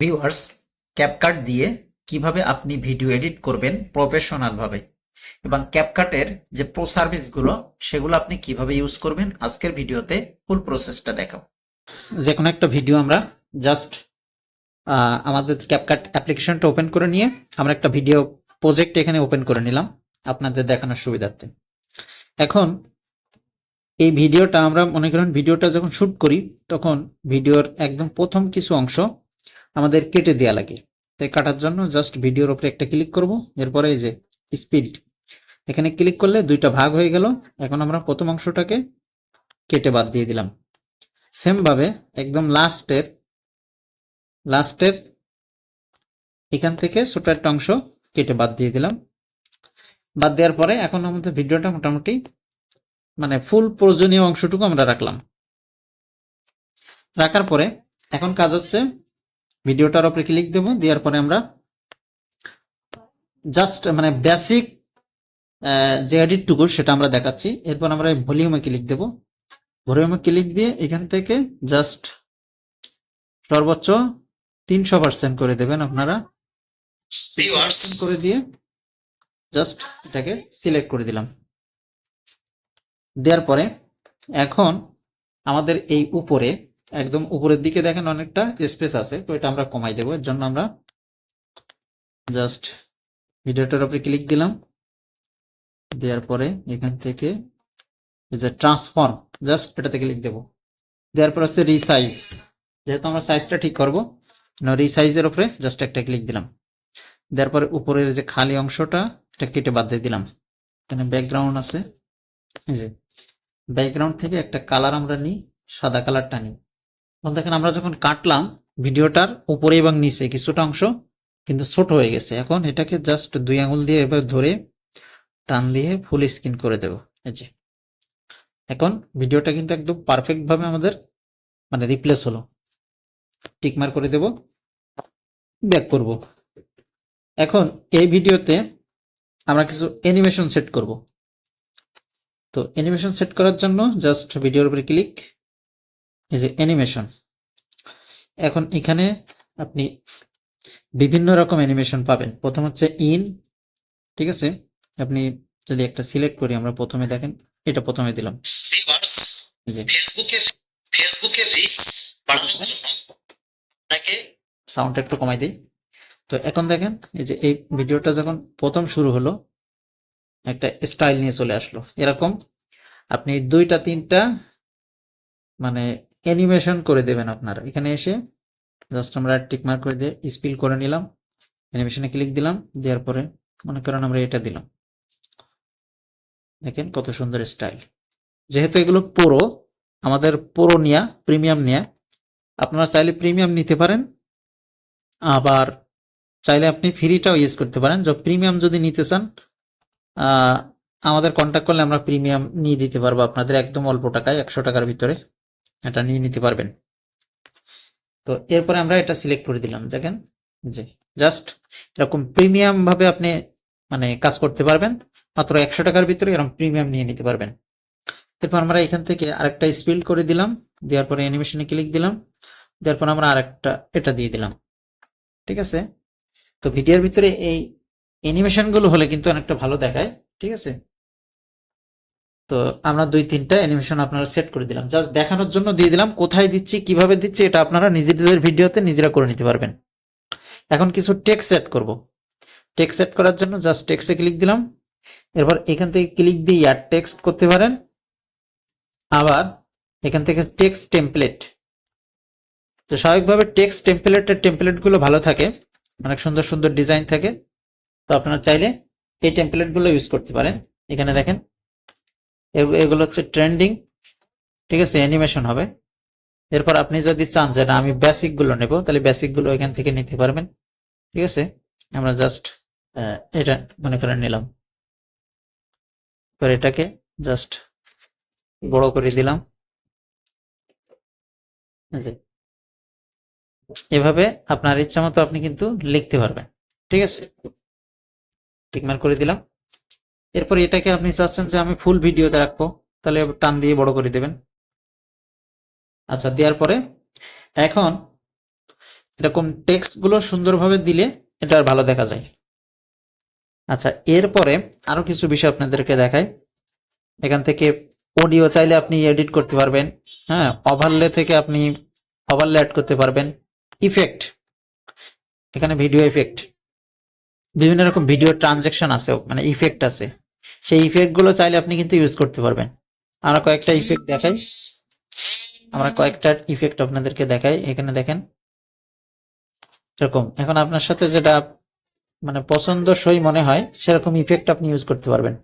Viewers CapCut দিয়ে কীভাবে আপনি ভিডিও এডিট করবেন প্রফেশনাল ভাবে এবং ক্যাপকাটের যে প্রো সার্ভিসগুলো সেগুলো আপনি কীভাবে ইউজ করবেন, আজকের ভিডিওতে ফুল প্রসেসটা দেখাও যে কোনো একটা ভিডিও আমরা জাস্ট আমাদের ক্যাপকাট অ্যাপ্লিকেশনটা ওপেন করে নিয়ে আমরা একটা ভিডিও প্রজেক্ট এখানে ওপেন করে নিলাম আপনাদের দেখানোর সুবিধার্থে। এখন এই ভিডিওটা আমরা মনে করেন ভিডিওটা যখন শুট করি, তখন ভিডিওর একদম প্রথম কিছু অংশ আমাদের কেটে দেওয়া লাগে। তাই কাটার জন্য জাস্ট ভিডিওর ওপরে একটা ক্লিক করব। এরপরে এই যে স্পিড এখানে ক্লিক করলে দুইটা ভাগ হয়ে গেল। এখন আমরা প্রথম অংশটাকে কেটে বাদ দিয়ে দিলাম। সেম ভাবে একদম লাস্টের লাস্টের এখান থেকে ছোট একটা অংশ কেটে বাদ দিয়ে দিলাম। বাদ দেওয়ার পরে এখন আমাদের ভিডিওটা মোটামুটি মানে ফুল প্রয়োজনীয় অংশটুকু আমরা রাখলাম। রাখার পরে এখন কাজ হচ্ছে ভিডিওটার উপরে ক্লিক দেবো? দেওয়ার পরে আমরা জাস্ট মানে বেসিক যে এডিটটুকু সেটা আমরা দেখাচ্ছি। এরপর আমরা ভলিউমে ক্লিক দেব? ভলিউমে ক্লিক দিয়ে এখান থেকে জাস্ট সর্বোচ্চ তিনশো পার্সেন্ট করে দেবেন আপনারা। করে দিয়ে জাস্ট এটাকে সিলেক্ট করে দিলাম। দেওয়ার পরে এখন আমাদের এই উপরে একদম উপরের দিকে দেখেন অনেকটা স্পেস আছে, তো এটা আমরা কমাই দেবো। এর জন্য আমরা জাস্ট ভিডিওটার উপরে ক্লিক দিলাম। দেওয়ার পরে এখান থেকে যে ট্রান্সফর্ম জাস্ট এটাতে ক্লিক দেবো। দেওয়ার পর হচ্ছে রিসাইজ যেহেতু আমরা সাইজটা ঠিক করব রিসাইজের উপরে জাস্ট একটা ক্লিক দিলাম। দেওয়ার পরে উপরের যে খালি অংশটা, এটা কেটে বাদ দিয়ে দিলাম। এখানে ব্যাকগ্রাউন্ড আছে ব্যাকগ্রাউন্ড থেকে একটা কালার আমরা নিই, সাদা কালারটা নিই। দেখেন আমরা যখন কাটলাম ভিডিওটার উপরে এবং নিচে কিছুটা অংশ কিন্তু ছোট হয়ে গেছে। এখন এটাকে জাস্ট দুই আঙুল দিয়ে এবার ধরে টান দিয়ে ফুল স্ক্রিন করে দেব। এই যে। এখন ভিডিওটা কিন্তু একদম পারফেক্ট ভাবে আমাদের মানে রিপ্লেস হলো। টিকমার করে দেব। ব্যাক করব। এখন এই ভিডিওতে আমরা কিছু অ্যানিমেশন সেট করব। তো অ্যানিমেশন সেট করার জন্য জাস্ট ভিডিওর উপরে ক্লিক এই যে অ্যানিমেশন এখন এখানে আপনি বিভিন্ন রকম অ্যানিমেশন পাবেন। প্রথম হচ্ছে ইন ঠিক আছে? আপনি যদি একটা সিলেক্ট করি আমরা প্রথমে দেখেন এটা প্রথমে দিলাম। ভিউয়ার্স এই যে। ফেসবুকের ফেসবুকের রিচ বাড়ানোর জন্য আপনাকে সাউন্ডটা একটু কমাই দিই। তো এখন দেখেন এই যে এই ভিডিওটা যখন প্রথম শুরু হলো একটা স্টাইল নিয়ে চলে আসলো। এরকম আপনি দুইটা তিনটা মানে অ্যানিমেশন করে দেবেন আপনারা। এখানে এসে জাস্ট আমরা টিক মার্ক করে দিয়ে স্পিল করে নিলাম। অ্যানিমেশনে ক্লিক দিলাম, দেওয়ার পরে মনে করেন আমরা এটা দিলাম। দেখেন কত সুন্দর স্টাইল যেহেতু এগুলো পুরো, আমাদের পুরো নিয়া প্রিমিয়াম নিয়া, আপনারা চাইলে প্রিমিয়াম নিতে পারেন। আবার চাইলে আপনি ফ্রিটাও ইউজ করতে পারেন। যে প্রিমিয়াম যদি নিতে চান আমাদের কন্ট্যাক্ট করলে আমরা প্রিমিয়াম নিয়ে দিতে পারব আপনাদের একদম অল্প টাকায়, একশো টাকার ভিতরে। এটা নিয়ে নিতে পারবেন। তো এরপরে আমরা এটা সিলেক্ট করে দিলাম, দেখেন। যে জাস্ট এরকম প্রিমিয়াম ভাবে আপনি মানে কাজ করতে পারবেন। মাত্র একশো টাকার ভিতরে এরকম প্রিমিয়াম নিয়ে নিতে পারবেন। এরপর আমরা এখান থেকে আরেকটা স্পিল করে দিলাম। দেওয়ার পরে অ্যানিমেশনে ক্লিক দিলাম। দেওয়ার পর আমরা আরেকটা এটা দিয়ে দিলাম। ঠিক আছে? তো ভিডিওর ভিতরে এই অ্যানিমেশনগুলো হলে কিন্তু অনেকটা ভালো দেখায়। ঠিক আছে? তো আমরা দুই, তিনটা অ্যানিমেশন আপনারা সেট করে দিলাম। জাস্ট দেখানোর জন্য দিয়ে দিলাম, কোথায় দিচ্ছি, কীভাবে দিচ্ছি, এটা আপনারা নিজেদের ভিডিওতে নিজেরা করে নিতে পারবেন। এখন কিছু টেক্সট সেট করব। টেক্সট সেট করার জন্য জাস্ট টেক্সটে ক্লিক দিলাম। এরপর এখান থেকে ক্লিক দিয়ে ইয়ার টেক্সট করতে পারেন। আবার এখান থেকে টেক্সট টেমপ্লেট তো স্বাভাবিকভাবে টেক্সট টেমপ্লেটের টেমপ্লেটগুলো ভালো থাকে, অনেক সুন্দর সুন্দর ডিজাইন থাকে। তো আপনারা চাইলে এই টেমপ্লেটগুলো ইউজ করতে পারেন। এখানে দেখেন এগুলো হচ্ছে ট্রেন্ডিং ঠিক আছে অ্যানিমেশন হবে। এরপর আপনি যদি চান যে না, আমি বেসিকগুলো নেব, তাহলে বেসিকগুলো এখান থেকে নিতে পারবেন, ঠিক আছে? আমরা জাস্ট এটা মনে করে নিলাম। এবার এটাকে জাস্ট বড় করে দিলাম। এভাবে আপনার ইচ্ছা মতো আপনি কিন্তু লিখতে পারবেন, ঠিক আছে? টিকমার করে দিলাম। এরপর এটাকে আপনি চাচ্ছেন যে আমি ফুল ভিডিওতে রাখব, তাহলে টান দিয়ে বড় করে দেবেন। আচ্ছা দেওয়ার পরে এখন এরকম টেক্সটগুলো সুন্দরভাবে দিলে এটা আর ভালো দেখা যায়। আচ্ছা এরপরে আরও কিছু বিষয় আপনাদেরকে দেখায় এখান থেকে অডিও চাইলে আপনি এডিট করতে পারবেন হ্যাঁ ওভারলে থেকে আপনি ওভারলে অ্যাড করতে পারবেন। ইফেক্ট এখানে ভিডিও ইফেক্ট বিভিন্ন রকম ভিডিও ট্রানজেকশন আছে মানে ইফেক্ট আছে। সেই ইফেক্টগুলো চাইলে আপনি কিন্তু ইউজ করতে পারবেন। আমরা কয়েকটা ইফেক্ট দেখাই। আমরা কয়েকটা ইফেক্ট আপনাদেরকে দেখাই। এখানে দেখেন। এরকম। এখন আপনার সাথে যেটা মানে পছন্দসই মনে হয়, সেরকম ইফেক্ট আপনি ইউজ করতে পারবেন।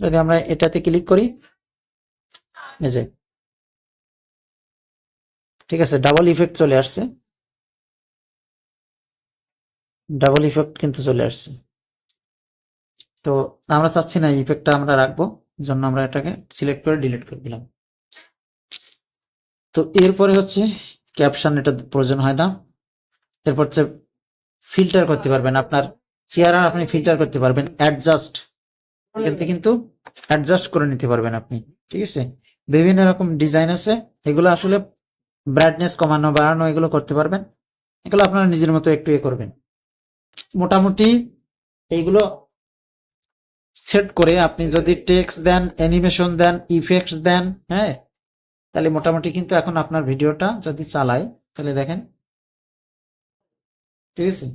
যদি আমরা এটাতে ক্লিক করি, এই যে, ঠিক আছে ডাবল ইফেক্ট চলে আসছে। ডাবল ইফেক্ট কিন্তু চলে আসছে। তো আমরা চাচ্ছি না ইফেক্টটা আমরা রাখব, জন্য আমরা এটাকে সিলেক্ট করে ডিলিট করে দিলাম। তো এরপরে হচ্ছে ক্যাপশন এটা প্রয়োজন হয় না। এরপর হচ্ছে ফিল্টার করতে পারবেন আপনার চেহারা আপনি ফিল্টার করতে পারবেন অ্যাডজাস্ট থেকে কিন্তু অ্যাডজাস্ট করে নিতে পারবেন আপনি, ঠিক আছে? বিভিন্ন রকম ডিজাইন আছে, এগুলো আসলে ব্রাইটনেস কমানো, বাড়ানো, এগুলো করতে পারবেন। এগুলো আপনারা নিজের মতো একটু এ করবেন। মোটামুটি এইগুলো সেট করে আপনি যদি টেক্সট দেন অ্যানিমেশন দেন ইফেক্টস দেন হ্যাঁ তাহলে মোটামুটি কিন্তু এখন আপনার ভিডিওটা যদি চালাই, তাহলে দেখেন, ঠিক আছে?